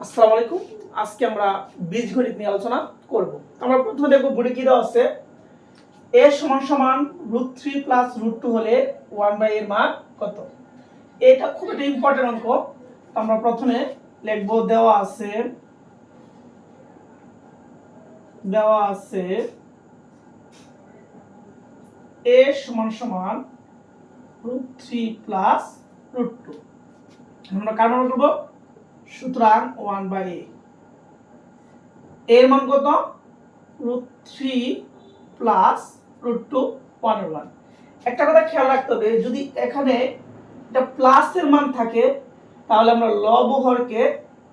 আসসালামু আলাইকুম। আজকে আমরা বীজগণিত নিয়ে আলোচনা করব। আমরা প্রথমে দেখব বডি কি দেওয়া আছে। এ সমান সমান root three plus root two হলে ওয়ান বাই এর মান কত? এটা খুব একটা ইম্পর্টেন্ট অঙ্ক। আমরা প্রথমে লিখব দেওয়া আছে দেওয়া আছে এ সমান সমান root three plus root two আমরা কার মান করব সুতরাং ওয়ান বাই এ এর মান কত? Root three plus root two one one একটা কথা খেয়াল রাখতে হবে, যদি এখানে একটা প্লাসের মান থাকে, তাহলে আমরা লব হরকে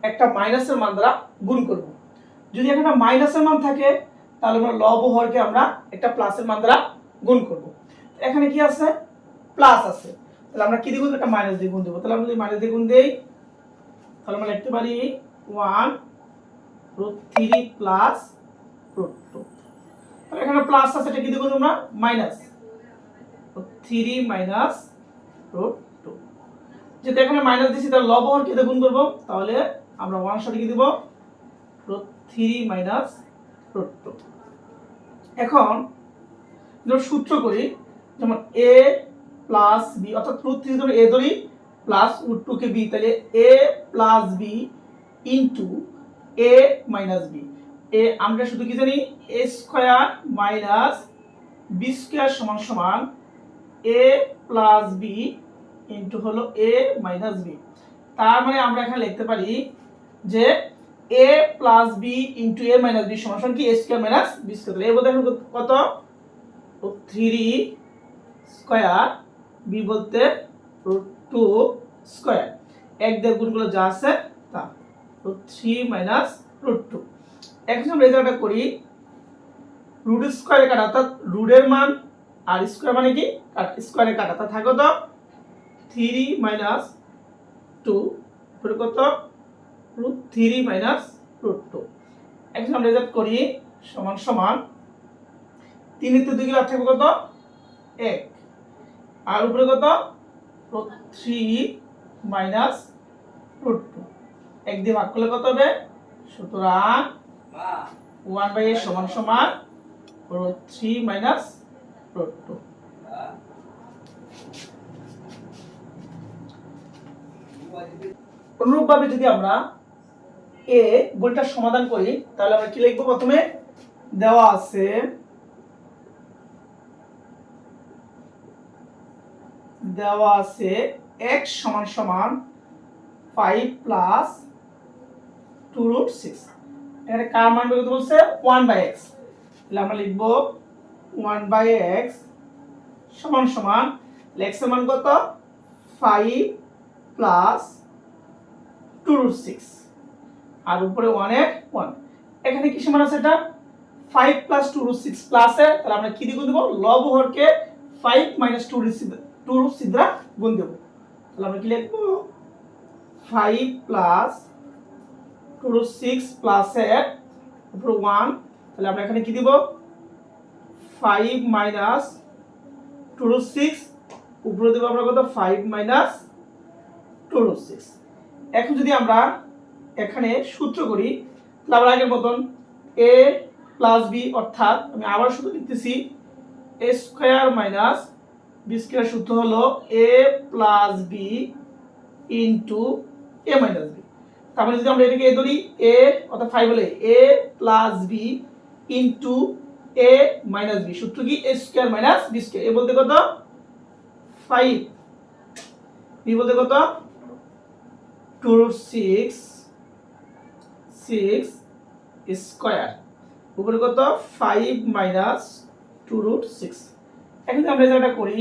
একটা মাইনাসের মান দ্বারা গুণ করব। যদি এখানে মাইনাসের মান থাকে, তাহলে আমরা লব হরকে আমরা একটা প্লাসের মান দ্বারা গুণ করব। এখানে কি আছে? প্লাস আছে। তাহলে আমরা কি দিয়ে গুণ একটা মাইনাস দিয়ে গুণ দেবো। তাহলে আমরা যদি মাইনাস দিয়ে গুণ দেই তাহলে আমরা লিখতে পারি one root three plus root two তাহলে এখানে প্লাস আছে, এটা কি দেবো তোমরা? Minus three minus root two যেহেতু এখানে মাইনাস দিচ্ছি তাহলে লব হর কি দিয়ে গুণ করব। তাহলে আমরা ওয়ান সাথে কি দিব? Root three minus root two এখন যদি সূত্র করি, যেমন এ প্লাস বি অর্থাৎ রুট থ্রি ধরে এ ধরি প্লাস রুট টু কে বি তাহলে a plus b into a minus b a আমরা শুধু কি জানি? A square minus b square সমান সমান এ প্লাস বি ইন্টু হলো এ মাইনাস বি তার মানে আমরা এখানে লিখতে পারি যে a plus b into a minus b সমান কি? A square minus b square মধ্যে এখন কত? থ্রি স্কোয়ার বি বলতে রুট টু স্কোয়ার এক দেড় গুণগুলো যা আছে তা। থ্রি মাইনাস রুট টু এখন রেজাল্টটা করি রুট স্কোয়ারে কাটা, অর্থাৎ রুটের মান আর স্কোয়ার মানে কি? স্কোয়ারে কাটা। তা থাকো তো থ্রি মাইনাস টু কত? Root three minus root two এখন রেজাল্ট করি, সমান সমান তিনের তো দুই গেলে থাকবে কত? এক। আর উপরে কত? Root three minus root two এক দিয়ে ভাগ করলে কত হবে? সুতরাং ওয়ান বাই এ সমান সমান root three minus root two অনুরূপভাবে যদি আমরা এ বইটার সমাধান করি, তাহলে আমরা কি লিখব প্রথমে? দেওয়া আছে দেওয়া আছে x সমান সমান five plus two root six এখানে কার মান বের বলছে? ওয়ান বাই এক্স তাহলে আমরা লিখব ওয়ান বাই এক্স সমান সমান এক্সের মান কত? Five plus two root six আর উপরে ওয়ানের ওয়ান এখানে কি সমান আছে এটা? Five plus two root six প্লাসে তাহলে আমরা কি দিয়ে দেবো? লব হরকে five minus two root two সিদ্রা গুণ দেবো। তাহলে আমরা কি লিখব? Five plus two root six প্লাসের উপরে ওয়ান তাহলে আমরা এখানে কি দিব? Five minus two root six উপরে দেবো আমরা কত? Five minus two root six এখন যদি আমরা এখানে সূত্র করি, তাহলে আমরা আগের মতন এ প্লাস বি অর্থাৎ আমি আবার সূত্র লিখতেছি a square minus b square সূত্র হলো a plus b into a minus b তারপরে যদি আমরা এটাকে এ ধরি এ অর্থাৎ ফাইভ হলে a plus b into a minus b সূত্র কি? A square minus b square a বলতে কত? ফাইভ বি বলতে কত? Two root six six square উপরে কত? Five minus two root six এখন আমরা যেটা করি,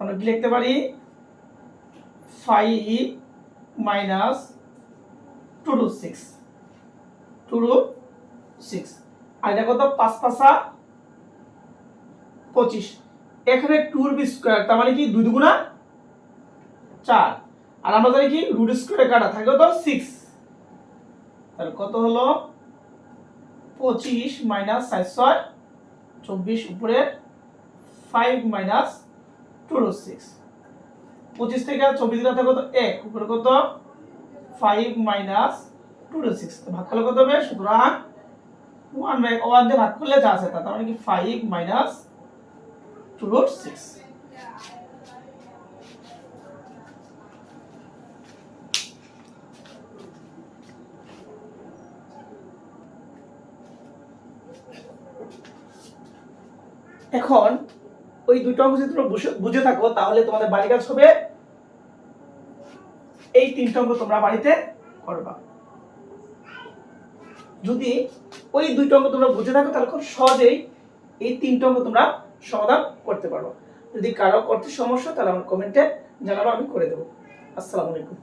আমরা কি লিখতে পারি? Five minus two two six. Two two six. আর এটা কত? পাঁচ পাঁচা পঁচিশ। এখানে টুর বি স্কোয়ার, তার মানে কি? দুই দুগুণা চার। আর আমরা জানি কি? রুট স্কোয়ারে কাটা থাকে তো সিক্স। তাহলে কত হলো? পঁচিশ মাইনাস সাত ছয় চব্বিশ উপরে five minus two root six পঁচিশ থেকে চব্বিশ দিনে থাকে কত? এক। উপরে কত? Five minus two root six ভাগ করলে কত হবে? সুতরাং ওয়ান বাই ওয়ান দিয়ে ভাগ করলে যা আছে তা। তার মানে কি? Five minus two root six এখন ওই দুটো অঙ্ক যদি তোমরা বুঝে থাকো, তাহলে তোমাদের বাড়ি কাজ হবে। এই তিনটা অঙ্ক তোমরা বাড়িতে করবা। যদি ওই দুইটা অঙ্ক তোমরা বুঝে থাকো, তাহলে খুব সহজেই এই তিনটা অঙ্ক তোমরা সমাধান করতে পারো। যদি কারও করতে সমস্যা তাহলে আমার কমেন্টে জানাব, আমি করে দেবো। আসসালামু আলাইকুম।